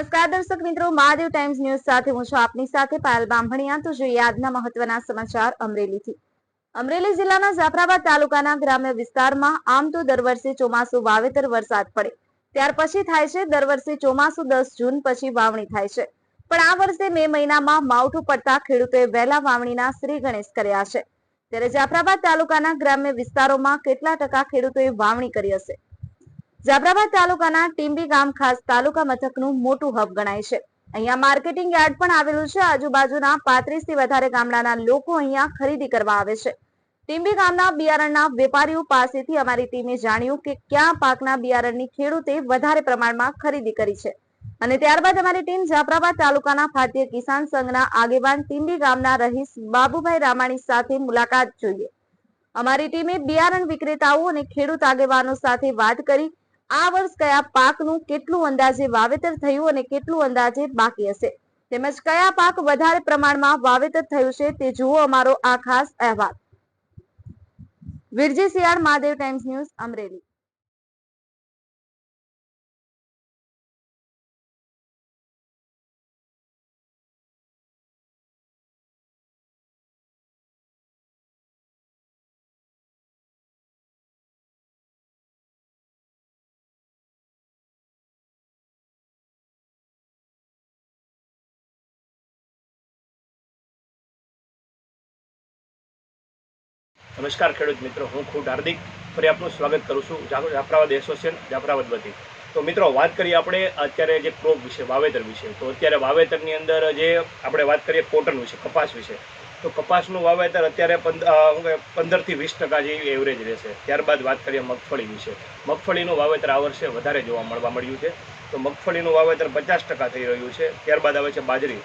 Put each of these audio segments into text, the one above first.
નમસ્કાર દર્શક મિત્રો, મહાદેવ ટાઈમ્સ ન્યૂઝ સાથે હું છું આપની સાથે પાયલ બામણિયા તો જોઈએ આજના મહત્વના સમાચાર અમરેલીથી. અમરેલી જિલ્લાના જાફરાબાદ તાલુકાના ગ્રામ્ય વિસ્તારમાં આમ તો દર વર્ષે ચોમાસુ વાવેતર વરસાદ પડે. ત્યાર પછી થાય છે દર વર્ષે ચોમાસુ દસ જૂન પછી વાવણી થાય છે. પણ આ વર્ષે મે મહિનામાં માવઠું પડતા ખેડૂતોએ વહેલા વાવણીના શ્રી ગણેશ કર્યા છે. ત્યારે જાફરાબાદ તાલુકાના ગ્રામ્ય વિસ્તારોમાં કેટલા ટકા ખેડૂતોએ વાવણી કરી હશે? જાફરાબાદ તાલુકાના ટીંબી ગામ ખાસ તાલુકા મથકનું મોટું હબ ગણાય છે. અહીંયા માર્કેટિંગ યાર્ડ પણ આવેલું છે. આજુબાજુના પાંત્રીસથી વધારે ગામડાના લોકો અહીંયા ખરીદી કરવા આવે છે. ટીંબી ગામના બિયારણના વેપારીઓ પાસેથી અમારી ટીમે જાણ્યું કે ક્યાં પાકના બિયારણની ખેડૂતે વધારે પ્રમાણમાં ખરીદી કરી છે. અને ત્યારબાદ અમારી ટીમ જાફરાબાદ તાલુકાના ભારતીય કિસાન સંઘના આગેવાન ટીંબી ગામના રહીશ બાબુભાઈ રામાણી સાથે મુલાકાત જોઈએ. અમારી ટીમે બિયારણ વિક્રેતાઓ અને ખેડૂત આગેવાનો સાથે વાત કરી આ વર્ષ કયા પાકનું કેટલું અંદાજે વાવેતર થયું અને કેટલું અંદાજે બાકી હશે? તેમજ કયા પાક વધારે પ્રમાણમાં વાવેતર થયું છે તે જુઓ અમારો આ ખાસ અહેવાલ. Virji Siyal Mahadev Times News, Amreli. નમસ્કાર ખેડૂત મિત્રો હું ખુદ હાર્દિક ફરી આપનું સ્વાગત કરું છું જાફરાબાદ એસોસિએશન જાફરાબાદ વતી. તો મિત્રો વાત કરીએ આપણે અત્યારે જે ક્રોપ વિશે વાવેતર વિશે. તો અત્યારે વાવેતરની અંદર જે આપણે વાત કરીએ કોટન વિશે કપાસ વિશે. તો કપાસનું વાવેતર અત્યારે પંદ- અ, શું કહેવાય, પંદરથી વીસ ટકા જેવી એવરેજ રહેશે. ત્યારબાદ વાત કરીએ મગફળી વિશે. મગફળીનું વાવેતર આ વર્ષે વધારે જોવા મળવા મળ્યું છે. તો મગફળીનું વાવેતર પચાસ ટકા થઈ રહ્યું છે. ત્યારબાદ આવે છે બાજરી.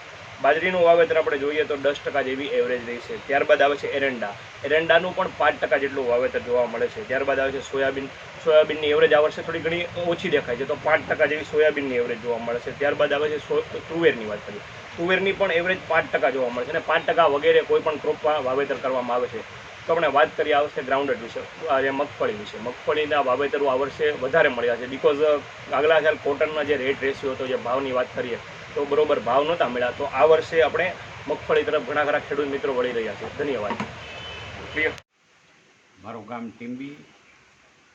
બાજરીનું વાવેતર આપણે જોઈએ તો દસ ટકા જેવી એવરેજ રહી છે. ત્યારબાદ આવે છે એરંડા. એરંડાનું પણ પાંચ ટકા જેટલું વાવેતર જોવા મળે છે. ત્યારબાદ આવે છે સોયાબીન. સોયાબીનની એવરેજ આ વર્ષે થોડી ઘણી ઓછી દેખાય છે, તો પાંચ ટકા જેવી સોયાબીનની એવરેજ જોવા મળે છે. ત્યારબાદ આવે છે તુવેરની વાત કરીએ. તુવેરની પણ એવરેજ પાંચ ટકા જોવા મળે છે અને પાંચ ટકા વગેરે કોઈ પણ ક્રોપમાં વાવેતર કરવામાં આવે છે. તો આપણે વાત કરીએ આ વર્ષે ગ્રાઉન્ડેડ વિશે જે મગફળી વિશે. મગફળીના વાવેતરો આ વર્ષે વધારે મળ્યા છે બિકોઝ આગલા સાલ કોટનના જે રેટ રેશિયો હતો, જે ભાવની વાત કરીએ તો બરોબર ભાવ નહોતા મળ્યા. તો આ વર્ષે આપણે મગફળી તરફ ઘણા ખરા ખેડૂત મિત્રો વળી રહ્યા છે. ધન્યવાદ. મારું ગામ ટીંબી,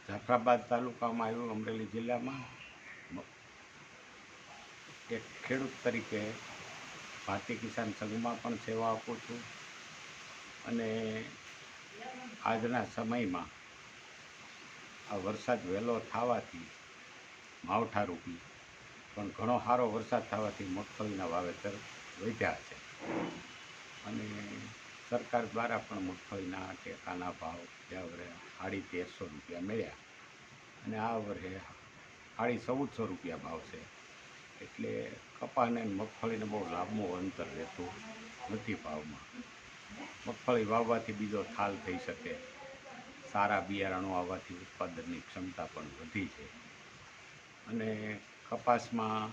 જાફરાબાદ તાલુકામાં આવ્યું અમરેલી જિલ્લામાં. એક ખેડૂત તરીકે ભારતીય કિસાન સંઘમાં પણ સેવા આપું છું. અને આજના સમયમાં આ વરસાદ વહેલો થવાથી માવઠારૂપી પણ ઘણો સારો વરસાદ થવાથી મગફળીના વાવેતર વધ્યા છે. અને સરકાર દ્વારા પણ મગફળીના ટેકાના ભાવ ગયા વર્ષે સાડી તેરસો રૂપિયા મળ્યા. અને આ વર્ષે સાડી ચૌદસો રૂપિયા ભાવ છે. એટલે કપાને મગફળીને બહુ લાંબુ અંતર રહેતું નથી ભાવમાં. મગફળી વાવવાથી બીજો થાલ થઈ શકે. સારા બિયારણો આવવાથી ઉત્પાદનની ક્ષમતા પણ વધી છે. અને કપાસમાં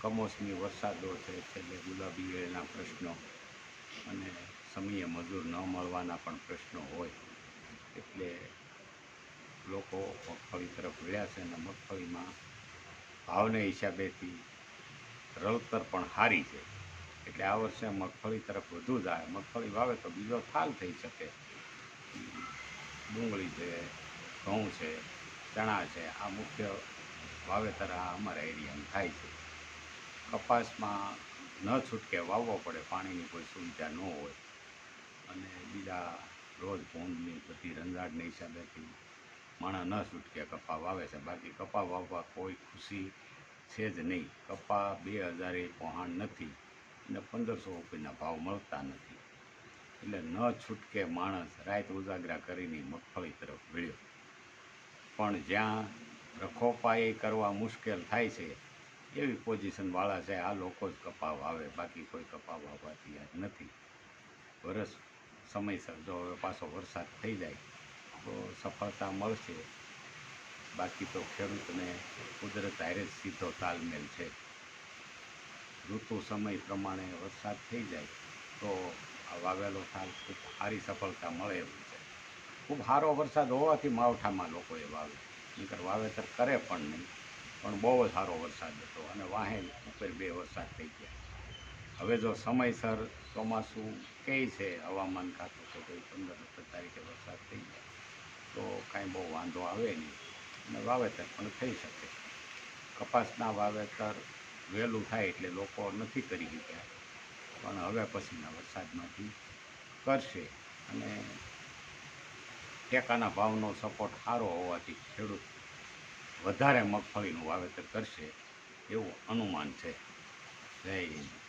કમોસમી વરસાદો છે એટલે ગુલાબી વેલના પ્રશ્નો અને સમયે મજૂર ન મળવાના પણ પ્રશ્નો હોય. એટલે લોકો મગફળી તરફ વળ્યા છે અને મગફળીમાં ભાવને હિસાબેથી રળતર પણ સારી છે. એટલે આ વર્ષે મગફળી તરફ વધુ જાય. મગફળી વાવે તો બીજો થાલ થઈ શકે. ડુંગળી છે, ઘઉં છે, ચણા છે. આ મુખ્ય વાવેતર આ અમારા એરિયામાં થાય છે. કપાસમાં ન છૂટકે વાવવો પડે, પાણીની કોઈ સુવિધા ન હોય. અને બીજા રોજ ભૂંડની બધી રંજાડની હિસાબેથી માણસ ન છૂટકે કપા વાવે છે. બાકી કપા વાવવા કોઈ ખુશી છે જ નહીં. કપા બે હજારે પહોંણ નથી અને પંદરસો રૂપિયાના ભાવ મળતા નથી. એટલે ન છૂટકે માણસ રાત ઉજાગરા કરીને મગફળી તરફ વળ્યો. પણ જ્યાં રખોપાઈ કરવા મુશ્કેલ થાય છે, એવી પોઝિશનવાળા છે, આ લોકો જ કપા વાવે બાકી કોઈ કપા યાદ નથી. વરસ સમયસર જો હવે પાછો વરસાદ થઈ જાય, તો સફળતા મળશે. બાકી તો ખેડૂતને કુદરત હારે જ સીધો તાલમેલ છે. ઋતુ સમય પ્રમાણે વરસાદ થઈ જાય, તો આ વાવેલો થાલ ખૂબ સારી સફળતા મળે એવું છે. ખૂબ સારો વરસાદ હોવાથી માવઠામાં લોકોએ વાવે નહીંતર વાવેતર કરે પણ નહીં. પણ બહુ જ સારો વરસાદ હતો અને વાહે ઉપર બે વરસાદ થઈ ગયા. હવે જો સમયસર ચોમાસું કહે છે, હવામાન ખાતું કે ભાઈ પંદર સત્તર તારીખે વરસાદ થઈ જાય, તો કાંઈ બહુ વાંધો આવે નહીં અને વાવેતર પણ થઈ શકે. કપાસના વાવેતર વહેલું થાય એટલે લોકો નથી કરી શક્યા. પણ હવે પછીના વરસાદમાંથી કરશે અને ટેકાના ભાવનો સપોર્ટ સારો હોવાથી ખેડૂત વધારે મગફળીનું વાવેતર કરશે એવું અનુમાન છે. જય હિન્દ.